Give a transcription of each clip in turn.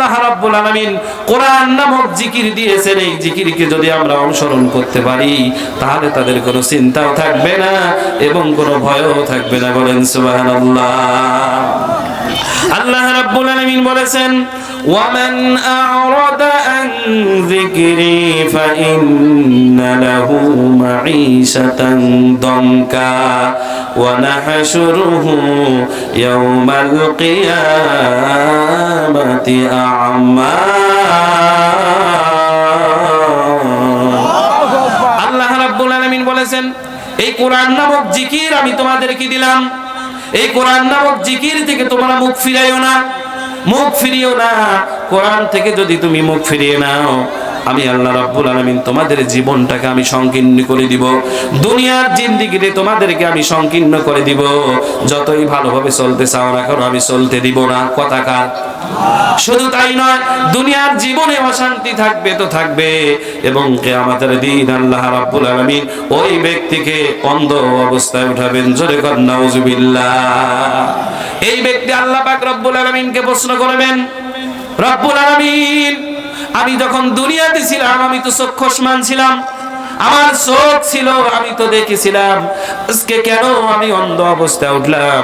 আল্লাহ রাব্বুল আলামিন কোরআন নামক জিকির দিয়েছেন, এই জিকিরকে যদি আমরা অনুসরণ করতে পারি, তাহলে তাদের কোনো চিন্তাও থাকবে না এবং কোনো ভয়ও থাকবে না। বলেন সুবহানাল্লাহ। আল্লাহ রাব্বুল আলামিন বলেছেন আ'রাদা আন যিকরি ফাইন্না লাহু মাঈশাতান দনকা ওয়া নাহশুরুহু ইয়াওমাল কিয়ামাতি আ'মা আল্লাহ রাব্বুল আলামিন বলেছেন, এই কোরআন নামক জিকির আমি তোমাদেরকে দিলাম। এই কোরআন নামক জিকির থেকে তোমরা মুখ ফিরাইও না। মুখ ফিরিও না। কোরআন থেকে যদি তুমি মুখ ফিরিয়ে নাও আমি আল্লাহ রাব্বুল আলামিন তোমাদের জীবনটাকে আমি সংকীর্ণ করে দিব। দুনিয়ার জিন্দিগিতে তোমাদেরকে আমি সংকীর্ণ করে দিব। যতই ভালোভাবে চলতে চাও না কেন আমি চলতে দিব না। কথাকার শুধু তাই নয়, দুনিয়ার জীবনে অশান্তি থাকবে তো থাকবে। এবং কিয়ামতের দিন আল্লাহ রাব্বুল আলামিন ওই ব্যক্তিকে অন্ধ অবস্থায় উঠাবেন। জোরে কর, নাউজুবিল্লাহ। এই ব্যক্তি আল্লাহ পাক রব্বুল আলামিনকে প্রশ্ন করবেন, রব্বুল আলামিন আমি যখন দুনিয়াতে ছিলাম, আমি তো চক্ষুষ্মান ছিলাম। আমার চোখ ছিল, আমি তো দেখেছিলাম। আজকে কেন আমি অন্ধ অবস্থায় উঠলাম?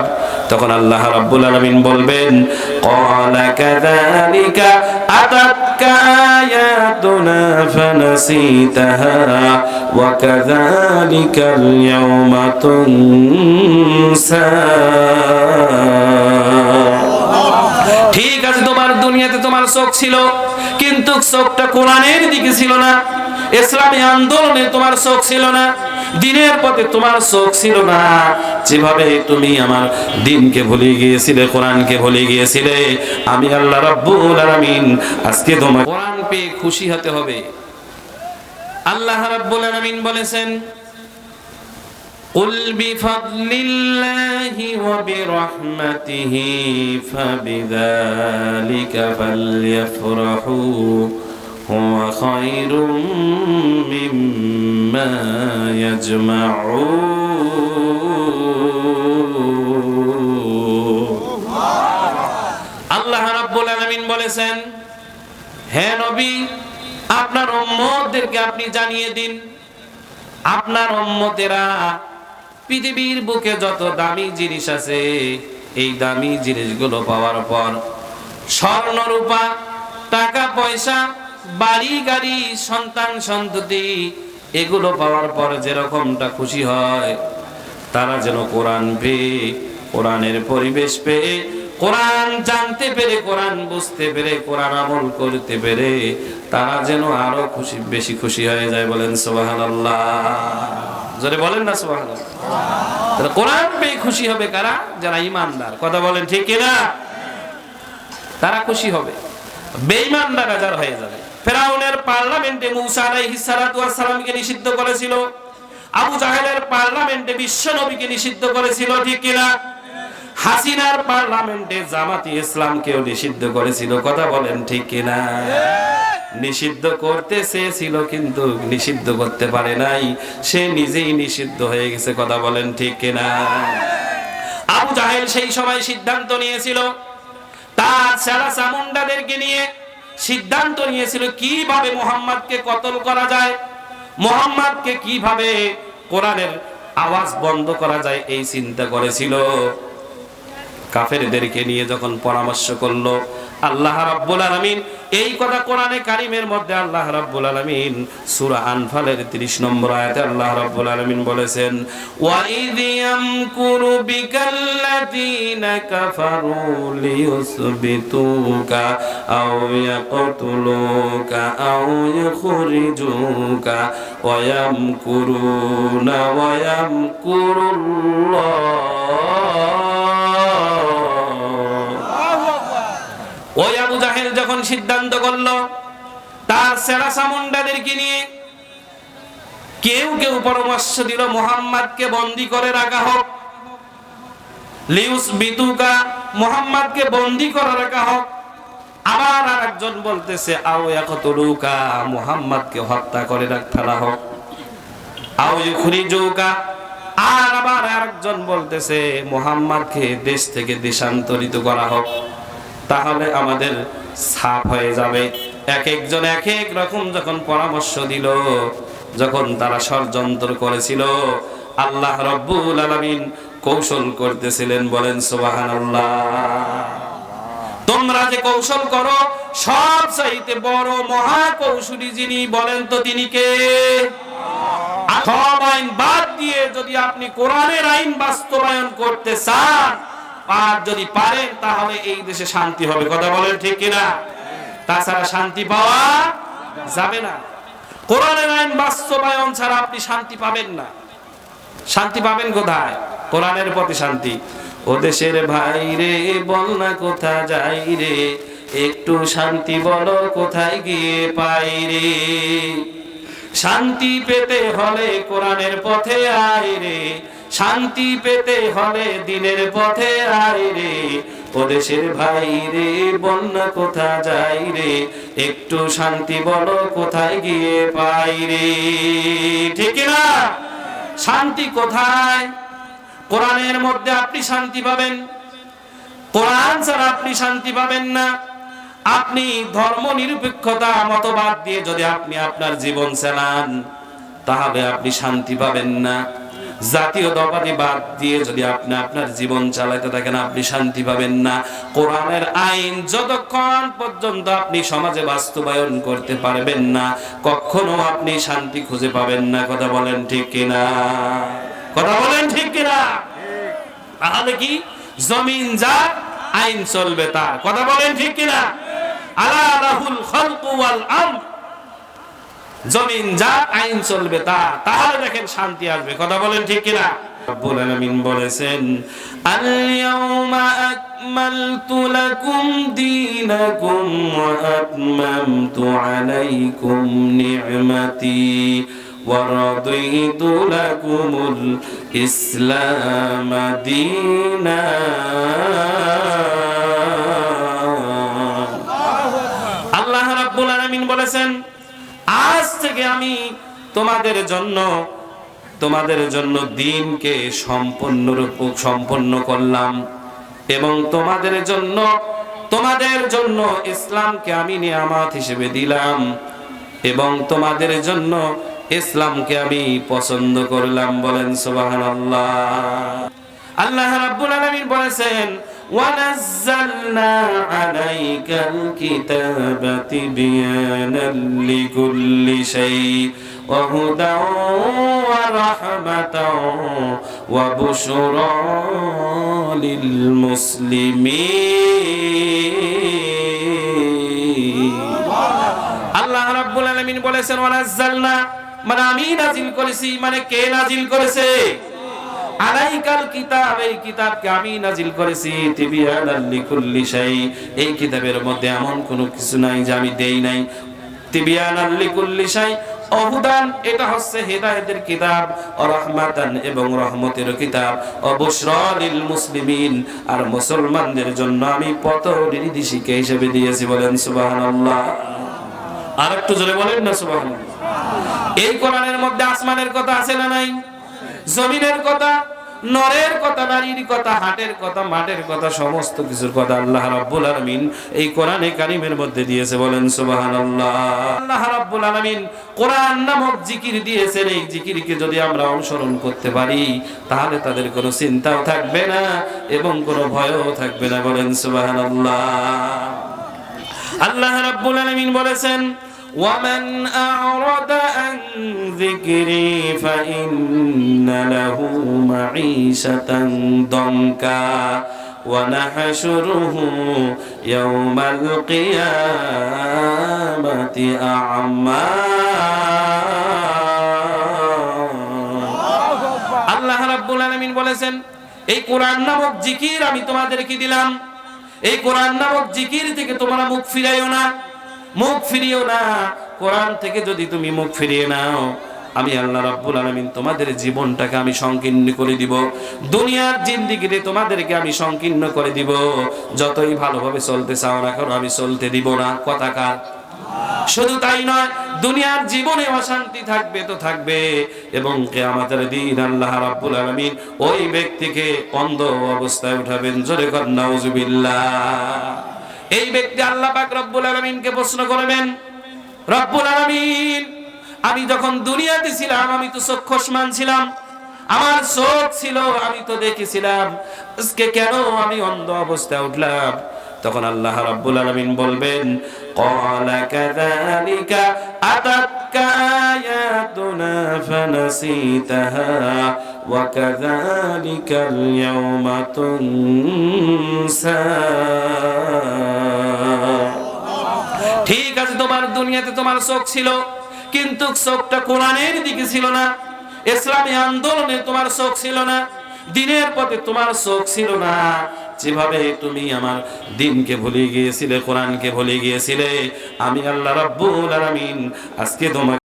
তখন আল্লাহ রাব্বুল আলামিন বলবেন, ক্বালা কাযালিকা আতাতকা আয়াতুনা ফানাসিতাহা ওয়া কাযালিকাল ইয়াওমা তুনসা। চোখ ছিল, কিন্তু চোখটা কোরআনের দিকে ছিল না। ইসলামী আন্দোলনে তোমার চোখ ছিল না, দিনের পথে তোমার চোখ ছিল না। যেভাবে তুমি আমার দিনকে ভুলে গিয়েছিলে, কোরআনকে ভুলে গিয়েছিলে, আমি আল্লাহ রাব্বুল আলামিন আজকে তোমার কোরআন পেয়ে খুশি হতে হবে। আল্লাহ রাব্বুল আলামিন বলেছেন قل بفضل الله وبرحمته فبذلك فليفرحوا هو خير مما يجمعون আল্লাহ রাব্বুল আলামিন বলেছেন হে নবী আপনার উম্মতদেরকে আপনি জানিয়ে দিন আপনার উম্মতেরা পৃথিবীর বুকে যত দামি জিনিস আছে, এই দামি জিনিসগুলো পাওয়ার পর স্বর্ণ রূপা টাকা পয়সা বাড়ি গাড়ি সন্তান, সন্ততি, এগুলো পাওয়ার পর যেরকমটা খুশি হয়, তারা যেন কোরআন পেয়ে, কোরআনের পরিবেশ পেয়ে কোরআন জানতে পেরে, কোরআন বুঝতে পেরে, কোরআন আমল করতে পেরে তারা যেন আরও খুশি, বেশি খুশি হয়ে যায় বলেন বলেন না কোরআন পেয়ে খুশি হবে কারা? যারা ইমানদার কথা বলেন ঠিক তারা খুশি হবে। হাজার হয়ে যাবে। ফেরাউনের পার্লামেন্টে মুসা আলাইহিস সালামকে নিষিদ্ধ করেছিল। আবু জাহেলের পার্লামেন্টে বিশ্ব নবীকে নিষিদ্ধ করেছিল, ঠিক কিনা? হাসিনার পার্লামেন্টে জামাতি ইসলামকেও নিষিদ্ধ করেছিল কথা বলেন ঠিক কিনা? নিষিদ্ধ করতে চেয়েছিল কিন্তু নিষিদ্ধ করতে পারে নাই সে নিজেই নিষিদ্ধ হয়ে গেছে কথা বলেন ঠিক কিনা? আবু জাহেল সেই সময় সিদ্ধান্ত নিয়েছিল তার সারা চামুন্ডাদেরকে নিয়ে সিদ্ধান্ত নিয়েছিল কীভাবে মোহাম্মদকে কতল করা যায় মোহাম্মদকে কীভাবে কোরআনের আওয়াজ বন্ধ করা যায় এই চিন্তা করেছিল। কাফেরদেরকে নিয়ে যখন পরামর্শ করল, আল্লাহ রাব্বুল আলামিন, এই কথা কোরআনে কারিমের মধ্যে আল্লাহ রাব্বুল আলামিন সূরা আনফালের 30 নম্বর আয়াতে আল্লাহ রাব্বুল আলামিন বলেছেন ওয়া ইয ইয়ামকুরু বিকাল্লাযীনা কাফারু লিয়ুসবিতুকা আও ইয়াকতুলুকা আও ইখরিজুকা ওয়া ইয়ামকুরুনা ওয়া ইয়ামকুরুল্লাহ সিদ্ধান্ত করল, তার সেরা সামুন্ডাদেরকে নিয়ে কেউ কেউ পরামর্শ দিল, মোহাম্মদকে বন্দি করে রাখা হোক, লিউস বিতুকা মোহাম্মদকে বন্দি করে রাখা হোক। আবার আর একজন বলতেছে আও ইয়াকতুলুকা মোহাম্মদকে হত্যা করে রাখ হোক। আও ইখরিজুকা আর আবার আরেকজন বলতেছে, মোহাম্মদকে দেশ থেকে দেশান্তরিত করা হোক। তাহলে আমাদের সাফ হয়ে যাবে। এক একজন এক এক রকম যখন পরামর্শ দিল, যখন তারা ষড়যন্ত্র করেছিল, আল্লাহ রব্বুল আলামিন কৌশল করতেছিলেন, বলেন, সুবহানাল্লাহ। তোমরা যে কৌশল করো, সব চাইতে বড় মহা কৌশলী যিনি, বলেন তো তিনি কে? সব আইন বাদ দিয়ে যদি আপনি কোরআনের আইন বাস্তবায়ন করতে চান আর যদি পারেন, তাহলে এই দেশে শান্তি হবে। কথা বলেন ঠিক কিনা? তাছাড়া শান্তি পাওয়া যাবে না। কোরআনের আইন বাস্তবায়ন ছাড়া আপনি শান্তি পাবেন না। শান্তি পাবেন কোথায়? কোরআনের প্রতি শান্তি। ও দেশের ভাই রে বল না কোথা যাই রে? একটু শান্তি বলো কোথায় গিয়ে পাই রে? শান্তি পেতে হলে কোরআনের পথে আয় রে। শান্তি পেতে হলে দিনের পথে, আয় রে। ও দেশের ভাই রে বন্যা কোথা যাই রে? একটু শান্তি বলো, কোথায় গিয়ে পাই রে? ঠিক না? শান্তি কোথায়? কোরআনের মধ্যে আপনি শান্তি পাবেন। কোরআন ছাড়া আপনি শান্তি পাবেন না। আপনি ধর্ম নিরপেক্ষতা মতবাদ দিয়ে যদি আপনি আপনার জীবন চালান, তাহলে আপনি শান্তি পাবেন না। জাতীয়তাবাদী বাদ দিয়ে যদি আপনি আপনার জীবন চালাতে থাকেন, আপনি শান্তি পাবেন না। কোরআনের আইন যতক্ষণ পর্যন্ত আপনি সমাজে বাস্তবায়ন করতে পারবেন না, কখনো আপনি শান্তি খুঁজে পাবেন না। কথা বলেন ঠিক কিনা? কথা বলেন ঠিক কিনা? তাহলে কি? জমিন যা, আইন চলবে তার কথা বলেন ঠিক কিনা? আলা রাহুল খালকু ওয়াল আমর। জমিন যা আইন চলবে তা তাহলে দেখেন শান্তি আসবে। কথা বলেন ঠিক কিনা? রব্বুল আলামিন বলেছেন আল ইয়াউমা আকমালতু লাকুম দীনাকুম ওয়া আতমামতু আলাইকুম নি'মাতি ওয়া রাদিতু লাকুমুল ইসলাম দীনা। আল্লাহ রাব্বুল আলামিন বলেছেন থেকে আমি তোমাদের জন্য তোমাদের জন্য দিনকে সম্পূর্ণ রূপ, সম্পন্ন করলাম এবং তোমাদের জন্য তোমাদের জন্য ইসলামকে আমি নিয়ামত হিসেবে দিলাম এবং তোমাদের জন্য ইসলামকে আমি পছন্দ করলাম বলেন সুবহানাল্লাহ। আল্লাহ রাব্বুল আলামিন বলেছেন ونزلنا عليك الكتاب تبيانا لكل شيء وهدى ورحمة وبشرى للمسلمين আল্লাহ রাব্বুল আলামিন বলেছেন ওয়ানাজ্জালনা মানে আমি নাজিল করেছি মানে কে নাজিল করেছে আলাইকাল কিতাব, এই কিতাবকে আমি নাজিল করেছি তিবিয়ানাল লিকুল্লি শাই। এই কিতাবের মধ্যে এমন কোনো কিছু নাই যে আমি দেই নাই। তিবিয়ানাল লিকুল্লি শাই। অহুদান এটা হচ্ছে হেদায়েতের কিতাব রহমাতান এবং রহমতের কিতাব। অবসরিল মুসলিমিন, আর মুসলমানদের জন্য আমি পথ নির্দেশিকা হিসেবে দিয়েছি, বলেন সুবহানাল্লাহ। আর একটু জোরে বলেন না সুবহানাল্লাহ। এই কোরআনের মধ্যে আসমানের কথা আছে না নাই? জমিনের কথা? নরের কথা, নারীর কথা, হাটের কথা, মাঠের কথা, সমস্ত কিছুর কথা আল্লাহ রাব্বুল আলামিন এই কোরআনে কারিমের মধ্যে দিয়েছে। বলেন, সুবহানাল্লাহ। আল্লাহ রাব্বুল আলামিন কোরআন নামক জিকির দিয়েছেন। এই জিকিরকে যদি আমরা অনুসরণ করতে পারি, তাহলে তাদের কোনো চিন্তাও থাকবে না এবং কোনো ভয়ও থাকবে না। বলেন, সুবহানাল্লাহ। আল্লাহ রাব্বুল আলামিন বলেছেন ومن أعرض عن ذكري فإن له معيشة ضنكا ونحشره يوم القيامة أعمى আল্লাহ রাব্বুল আলামিন বলেছেন এই কোরআন নামক জিকির আমি তোমাদেরকে দিলাম এই কোরআন নামক জিকির থেকে তোমরা মুখ ফিরাইও না মুখ ফিরিও না। কোরআন থেকে যদি তুমি মুখ ফিরিয়ে নাও, আমি আল্লাহ রাব্বুল আলামিন তোমাদের জীবনটাকে আমি সংকীর্ণ করে দিব। দুনিয়ার জিন্দিগিতে তোমাদেরকে আমি সংকীর্ণ করে দিব। যতই ভালোভাবে চলতে চাও না কেন, আমি চলতে দিব না। কথাকার শুধু তাই নয়, দুনিয়ার জীবনে অশান্তি থাকবে তো থাকবে। এবং কিয়ামতের দিন আল্লাহ রাব্বুল আলামিন ওই ব্যক্তিকে অন্ধ অবস্থায় উঠাবেন। জোরে কর, নাউজুবিল্লাহ। এই ব্যক্তি আল্লাহ পাক রব্বুল আলামিনকে প্রশ্ন করবেন, রব্বুল আলমিন, আমি যখন দুনিয়াতে ছিলাম, আমি তো চক্ষুষ্মান ছিলাম, আমার চোখ ছিল, আমি তো দেখেছিলাম, আজকে কেন আমি অন্ধ অবস্থায় উঠলাম? তখন আল্লাহ রাব্বুল আলামিন বলবেন ক্বালা কাযালিকা আতাতকা ফানাসিতাহা ওয়া কাযালিকাল ইয়াওমা তুনসা ঠিক আছে, তোমার দুনিয়াতে তোমার চোখ ছিল, কিন্তু চোখটা কোরআনের দিকে ছিল না। ইসলামী আন্দোলনে তোমার চোখ ছিল না। দিনের পথে তোমার চোখ ছিল না। যেভাবে তুমি আমার দিনকে ভুলে গিয়েছিলে, কোরআনকে ভুলে গিয়েছিলে, আমি আল্লাহ রাব্বুল আলামিন আজকে তোমাকে